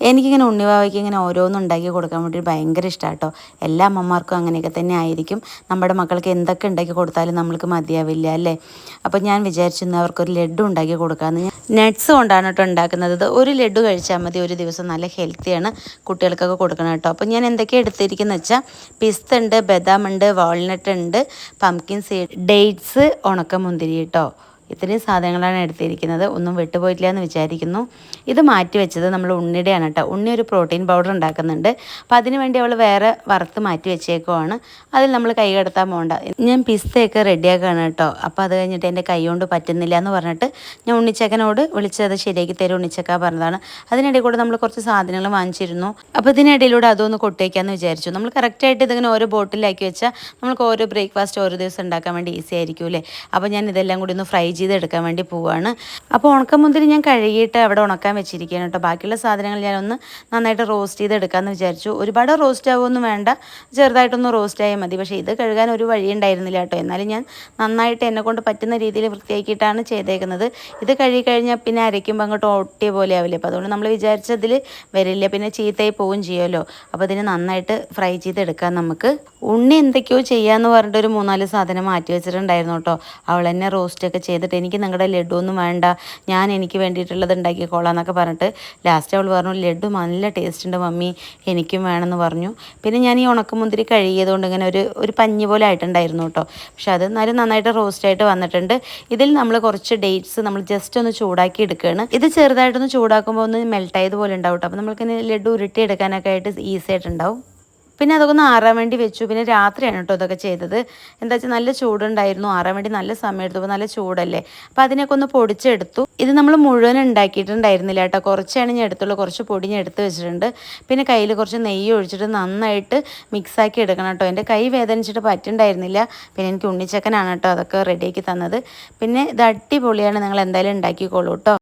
എനിക്കിങ്ങനെ ഉണ്ണിവാവയ്ക്ക് ഇങ്ങനെ ഓരോന്നും ഉണ്ടാക്കി കൊടുക്കാൻ വേണ്ടി ഭയങ്കര ഇഷ്ടമാണ് കേട്ടോ. എല്ലാ അമ്മമാർക്കും അങ്ങനെയൊക്കെ തന്നെ ആയിരിക്കും. നമ്മുടെ മക്കൾക്ക് എന്തൊക്കെ ഉണ്ടാക്കി കൊടുത്താലും നമ്മൾക്ക് മതിയാവില്ല അല്ലേ? അപ്പോൾ ഞാൻ വിചാരിച്ചിരുന്നു അവർക്കൊരു ലഡു ഉണ്ടാക്കി കൊടുക്കാമെന്ന് നട്ട്സ് കൊണ്ടാണ് കേട്ടോ ഉണ്ടാക്കുന്നത്. ഒരു ലഡു കഴിച്ചാൽ മതി ഒരു ദിവസം നല്ല ഹെൽത്തിയാണ് കുട്ടികൾക്കൊക്കെ കൊടുക്കണം കേട്ടോ. അപ്പോൾ ഞാൻ എന്തൊക്കെ എടുത്തിരിക്കുന്നത് വെച്ചാൽ പിസ്ത ഉണ്ട് ബദാം ഉണ്ട് വാൾനട്ട് ഉണ്ട് പംകിൻ സീഡ് ഡേറ്റ്സ് ഉണക്കമുന്തിരി കേട്ടോ. ഇത്രയും സാധനങ്ങളാണ് എടുത്തിരിക്കുന്നത്. ഒന്നും വിട്ടുപോയിട്ടില്ല എന്ന് വിചാരിക്കുന്നു. ഇത് മാറ്റി വെച്ചത് നമ്മൾ ഉണ്ണിയുടെയാണ് കേട്ടോ. ഉണ്ണി ഒരു പ്രോട്ടീൻ പൗഡർ ഉണ്ടാക്കുന്നുണ്ട്. അപ്പോൾ അതിന് വേണ്ടി അവൾ വേറെ വറുത്ത് മാറ്റി വെച്ചേക്കുവാണ്. അതിൽ നമ്മൾ കൈ കടത്താൻ പോകണ്ട ഞാൻ പിസ്തയൊക്കെ റെഡിയാക്കുകയാണ് കേട്ടോ. അപ്പോൾ അത് കഴിഞ്ഞിട്ട് എന്റെ കൈ കൊണ്ട് പറ്റുന്നില്ല എന്ന് പറഞ്ഞിട്ട് ഞാൻ ഉണ്ണിച്ചക്കനോട് വിളിച്ചത് ശരിയാക്കി തരും ഉണ്ണിച്ചക്ക പറഞ്ഞതാണ്. അതിനിടയിൽ കൂടെ നമ്മൾ കുറച്ച് സാധനങ്ങൾ വാങ്ങിച്ചിരുന്നു. അപ്പോൾ ഇതിനിടയിലൂടെ അതൊന്ന് കൊട്ടേക്കാന്ന് വിചാരിച്ചു. നമ്മൾ കറക്റ്റായിട്ട് ഇതിങ്ങനെ ഓരോ ബോട്ടിലാക്കി വെച്ചാൽ നമുക്ക് ഓരോ ബ്രേക്ക്ഫാസ്റ്റ് ഓരോ ദിവസം ഉണ്ടാക്കാൻ വേണ്ടി ഈസി ആയിരിക്കും അല്ലേ അപ്പോൾ ഞാൻ ഇതെല്ലാം കൂടി ഒന്ന് ഫ്രൈ ചെയ്തെടുക്കാൻ വേണ്ടി പോവുകയാണ് അപ്പോൾ ഉണക്കമുന്തിരി ഞാൻ കഴുകിയിട്ട് അവിടെ ഉണക്കാൻ വെച്ചിരിക്കുകയാണ് കേട്ടോ. ബാക്കിയുള്ള സാധനങ്ങൾ ഞാനൊന്ന് നന്നായിട്ട് റോസ്റ്റ് ചെയ്തെടുക്കാമെന്ന് വിചാരിച്ചു. ഒരുപാട് റോസ്റ്റ് ആവുമൊന്നും വേണ്ട. ചെറുതായിട്ടൊന്ന് റോസ്റ്റ് ആയാൽ മതി. പക്ഷേ ഇത് കഴുകാൻ ഒരു വഴി ഉണ്ടായിരുന്നില്ല കേട്ടോ. എന്നാലും ഞാൻ നന്നായിട്ട് എന്നെ കൊണ്ട് പറ്റുന്ന രീതിയിൽ വൃത്തിയാക്കിയിട്ടാണ് ചെയ്തേക്കുന്നത്. ഇത് കഴുകി കഴിഞ്ഞാൽ പിന്നെ അരയ്ക്കുമ്പോൾ അങ്ങോട്ട് ഒട്ടിയ പോലെ ആവില്ലേ? അപ്പോൾ അതുകൊണ്ട് നമ്മൾ വിചാരിച്ചതിൽ വരില്ല. പിന്നെ ചീത്തയായി പോവുകയും ചെയ്യുമല്ലോ. അപ്പോൾ ഇതിന് നന്നായിട്ട് ഫ്രൈ ചെയ്തെടുക്കാം നമുക്ക്. ഉണ്ണി എന്തൊക്കെയോ ചെയ്യാമെന്ന് പറഞ്ഞിട്ട് ഒരു മൂന്നാൽ സാധനം മാറ്റി വെച്ചിട്ടുണ്ടായിരുന്നു കേട്ടോ. അവൾ എന്നെ റോസ്റ്റൊക്കെ ചെയ്തിട്ട് എനിക്ക് നിങ്ങളുടെ ലഡു ഒന്നും വേണ്ട ഞാൻ എനിക്ക് വേണ്ടിയിട്ടുള്ളത് ഉണ്ടാക്കിക്കോളാം എന്നൊക്കെ പറഞ്ഞിട്ട് ലാസ്റ്റ് അവൾ പറഞ്ഞു ലഡു നല്ല ടേസ്റ്റ് ഉണ്ട് മമ്മി എനിക്കും വേണമെന്ന് പറഞ്ഞു. പിന്നെ ഞാൻ ഈ ഉണക്കമുന്തിരി കഴുകിയതുകൊണ്ട് ഇങ്ങനെ ഒരു ഒരു പഞ്ഞി പോലെ ആയിട്ടുണ്ടായിരുന്നു കേട്ടോ. പക്ഷെ അത് നല്ല നന്നായിട്ട് റോസ്റ്റ് ആയിട്ട് വന്നിട്ടുണ്ട്. ഇതിൽ നമ്മൾ കുറച്ച് ഡേറ്റ്സ് നമ്മൾ ജസ്റ്റ് ഒന്ന് ചൂടാക്കി എടുക്കുകയാണ്. ഇത് ചെറുതായിട്ടൊന്ന് ചൂടാക്കുമ്പോൾ ഒന്ന് മെൽറ്റ് പോലെ ഉണ്ടാവും കേട്ടോ. അപ്പോൾ നമ്മൾക്ക് ലഡു ഉരുട്ടി എടുക്കാനൊക്കെ ആയിട്ട് ഈസി ആയിട്ടുണ്ടാവും. പിന്നെ അതൊക്കെ ഒന്ന് ആറാൻ വേണ്ടി വെച്ചു. പിന്നെ രാത്രിയാണ് കേട്ടോ ഇതൊക്കെ ചെയ്തത്. എന്താ വെച്ചാൽ നല്ല ചൂടുണ്ടായിരുന്നു. ആറാൻ വേണ്ടി നല്ല സമയം നല്ല ചൂടല്ലേ? അപ്പോൾ അതിനൊക്കെ ഒന്ന് പൊടിച്ചെടുത്തു. ഇത് നമ്മൾ മുഴുവൻ ഉണ്ടാക്കിയിട്ടുണ്ടായിരുന്നില്ല കേട്ടോ കുറച്ചാണ് ഞാൻ എടുത്തുള്ളൂ. കുറച്ച് പൊടി ഞാൻ എടുത്ത് വെച്ചിട്ടുണ്ട്. പിന്നെ കയ്യിൽ കുറച്ച് നെയ്യ് ഒഴിച്ചിട്ട് നന്നായിട്ട് മിക്സാക്കി എടുക്കണം കേട്ടോ എന്റെ കൈ വേദനിച്ചിട്ട് പറ്റുണ്ടായിരുന്നില്ല പിന്നെ എനിക്ക് ഉണ്ണിച്ചക്കനാണ് കേട്ടോ അതൊക്കെ റെഡിയാക്കി തന്നത്. പിന്നെ ഇത് അടിപൊളിയാണ്. നിങ്ങൾ എന്തായാലും ഉണ്ടാക്കിക്കോളൂ കേട്ടോ